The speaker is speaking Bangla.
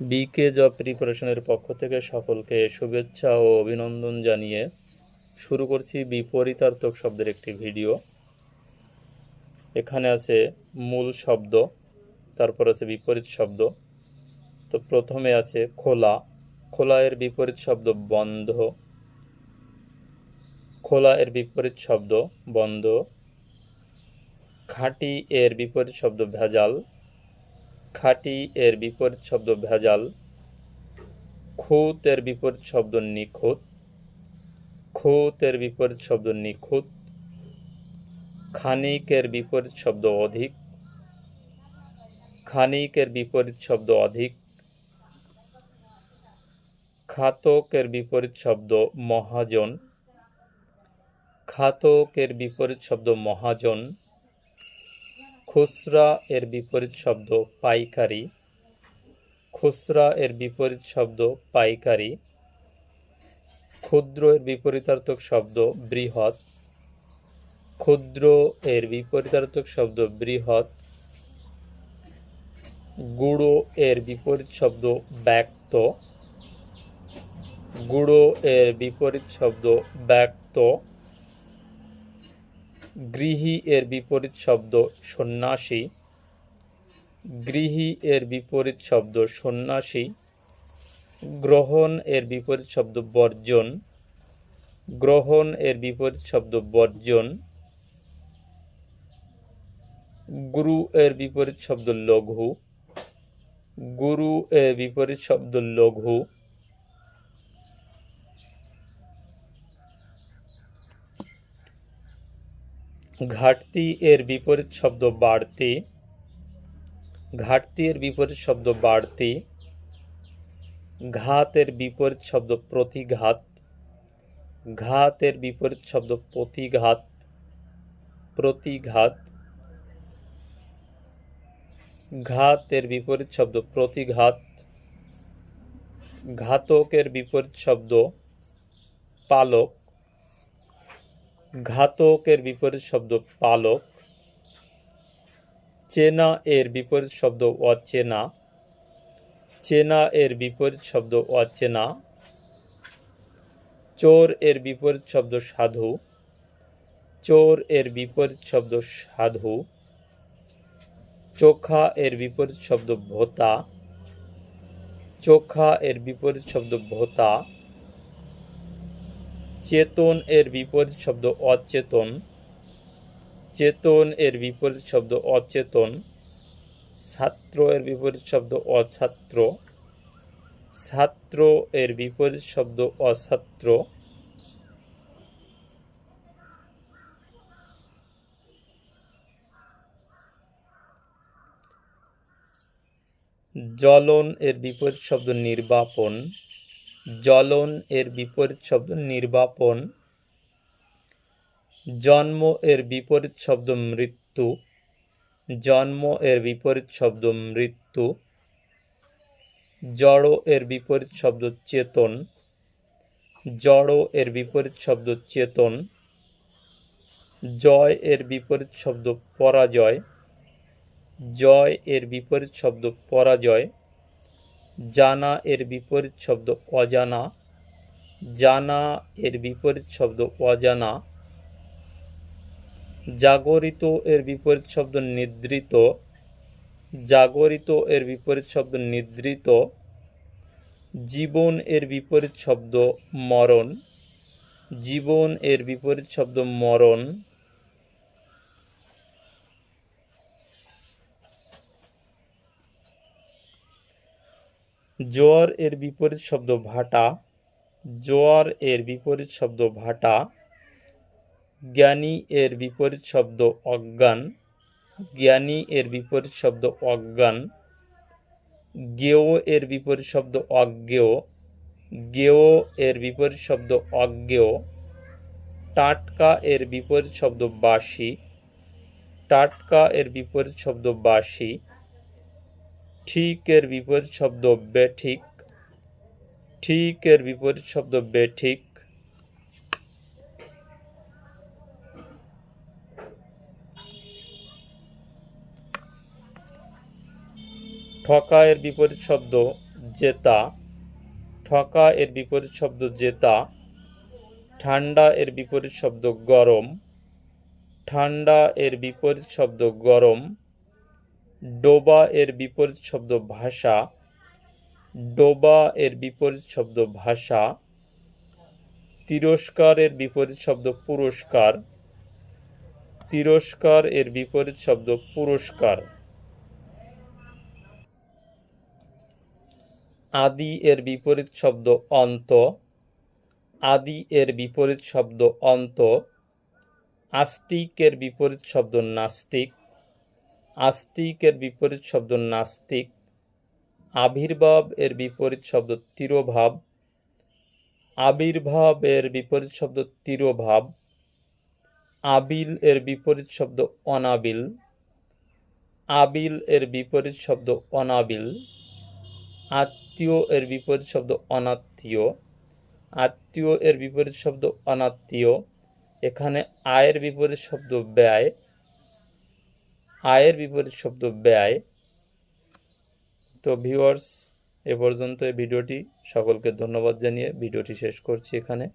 বিকে জব প্রিপারেশনের পক্ষ থেকে সকলকে শুভেচ্ছা ও অভিনন্দন জানিয়ে শুরু করছি বিপরীতার্থক শব্দের একটি ভিডিও। এখানে আছে মূল শব্দ, তারপর আছে বিপরীত শব্দ। তো প্রথমে আছে খোলা। খোলা এর বিপরীত শব্দ বন্ধ। খোলা এর বিপরীত শব্দ বন্ধ। খাঁটি এর বিপরীত শব্দ ভেজাল। খাঁটি এর বিপরীত শব্দ ভেজাল খুঁত এর বিপরীত শব্দ নিখুঁত খুঁত এর বিপরীত শব্দ নিখুঁত, খানিকের বিপরীত শব্দ অধিক, খানিকের বিপরীত শব্দ অধিক, খাতকের বিপরীত শব্দ মহাজন, খাতকের বিপরীত শব্দ মহাজন খুচরা এর বিপরীত শব্দ পাইকারি। খুচরা এর বিপরীত শব্দ পাইকারি। ক্ষুদ্র এর বিপরীতার্থক শব্দ বৃহৎ। ক্ষুদ্র এর বিপরীতার্থক শব্দ বৃহৎ। গুঁড়ো এর বিপরীত শব্দ ব্যক্ত। গুঁড়ো এর বিপরীত শব্দ ব্যক্ত। গৃহী এর বিপরীত শব্দ সন্ন্যাসী। গৃহী এর বিপরীত শব্দ সন্ন্যাসী। গ্রহণ এর বিপরীত শব্দ বর্জন। গ্রহণ এর বিপরীত শব্দ বর্জন। গুরু এর বিপরীত শব্দ লঘু। গুরু এর বিপরীত শব্দ লঘু। ঘাটতি এর বিপরীত শব্দ বাড়তি। ঘাটতি এর বিপরীত শব্দ বাড়তি। ঘাতের বিপরীত শব্দ প্রতিঘাত। ঘাতের বিপরীত শব্দ প্রতিঘাত। প্রতিঘাত। ঘাতের বিপরীত শব্দ প্রতিঘাত। ঘাতকের বিপরীত শব্দ পালক। ঘাতকের বিপরীত শব্দ পালক, চেনা এর বিপরীত শব্দ অচেনা, চেনা এর বিপরীত শব্দ অচেনা, চোর এর বিপরীত শব্দ সাধু, চোর এর বিপরীত শব্দ সাধু, চোখা এর বিপরীত শব্দ ভোতা, চোখা এর বিপরীত শব্দ ভোতা চেতন এর বিপরীত শব্দ অচেতন। চেতন এর বিপরীত শব্দ অচেতন। ছাত্র এর বিপরীত শব্দ অছাত্র। ছাত্র এর বিপরীত শব্দ অছাত্র। জ্বলন এর বিপরীত শব্দ নির্বাপন। জ্বলন এর বিপরীত শব্দ নির্বাপন। জন্ম এর বিপরীত শব্দ মৃত্যু। জন্ম এর বিপরীত শব্দ মৃত্যু। জড় এর বিপরীত শব্দ চেতন। জড় এর বিপরীত শব্দ চেতন। জয় এর বিপরীত শব্দ পরাজয়। জয় এর বিপরীত শব্দ পরাজয়। জানা এর বিপরীত শব্দ অজানা। জানা এর বিপরীত শব্দ অজানা। জাগরিত এর বিপরীত শব্দ নিদ্রিত। জাগরিত এর বিপরীত শব্দ নিদ্রিত। জীবন এর বিপরীত শব্দ মরণ। জীবন এর বিপরীত শব্দ মরণ। জোয়ার এর বিপরীত শব্দ ভাটা। জোয়ার এর বিপরীত শব্দ ভাটা। জ্ঞানী এর বিপরীত শব্দ অজ্ঞান। জ্ঞানী এর বিপরীত শব্দ অজ্ঞান। জ্ঞেয় এর বিপরীত শব্দ অজ্ঞেয়। গেও এর বিপরীত শব্দ অজ্ঞেয়। টাটকা এর বিপরীত শব্দ বাসি টাটকা এর বিপরীত শব্দ বাসি ঠিক এর বিপরীত শব্দ বেঠিক ঠিক। এর বিপরীত শব্দ বেঠিক ঠকা। এর বিপরীত শব্দ জেতা। ঠকা এর বিপরীত শব্দ জেতা। ঠান্ডা এর বিপরীত শব্দ গরম। ঠান্ডা এর বিপরীত শব্দ গরম। ডোবা এর বিপরীত শব্দ ভাষা, ডোবা এর বিপরীত শব্দ ভাষা, তিরস্কার এর বিপরীত শব্দ পুরস্কার, তিরস্কার এর বিপরীত শব্দ পুরস্কার। আদি এর বিপরীত শব্দ অন্ত, আদি এর বিপরীত শব্দ অন্ত, আস্তিক এর বিপরীত শব্দ নাস্তিক আস্তিক এর বিপরীত শব্দ নাস্তিক, আবির্ভাব এর বিপরীত শব্দ তিরোভাব, আবির্ভাব এর বিপরীত শব্দ তিরোভাব, আবিল এর বিপরীত শব্দ অনাবিল, আবিল এর বিপরীত শব্দ অনাবিল, আত্মীয় এর বিপরীত শব্দ অনাত্মীয়, আত্মীয় এর বিপরীত শব্দ অনাত্মীয়, এখানে আয়ের বিপরীত শব্দ ব্যয় আয়ের বিপরীত শব্দ ব্যয়। তো ভিউয়ার্স এ পর্যন্ত এই ভিডিওটি। সকলকে ধন্যবাদ জানিয়ে ভিডিওটি শেষ করছি এখানে।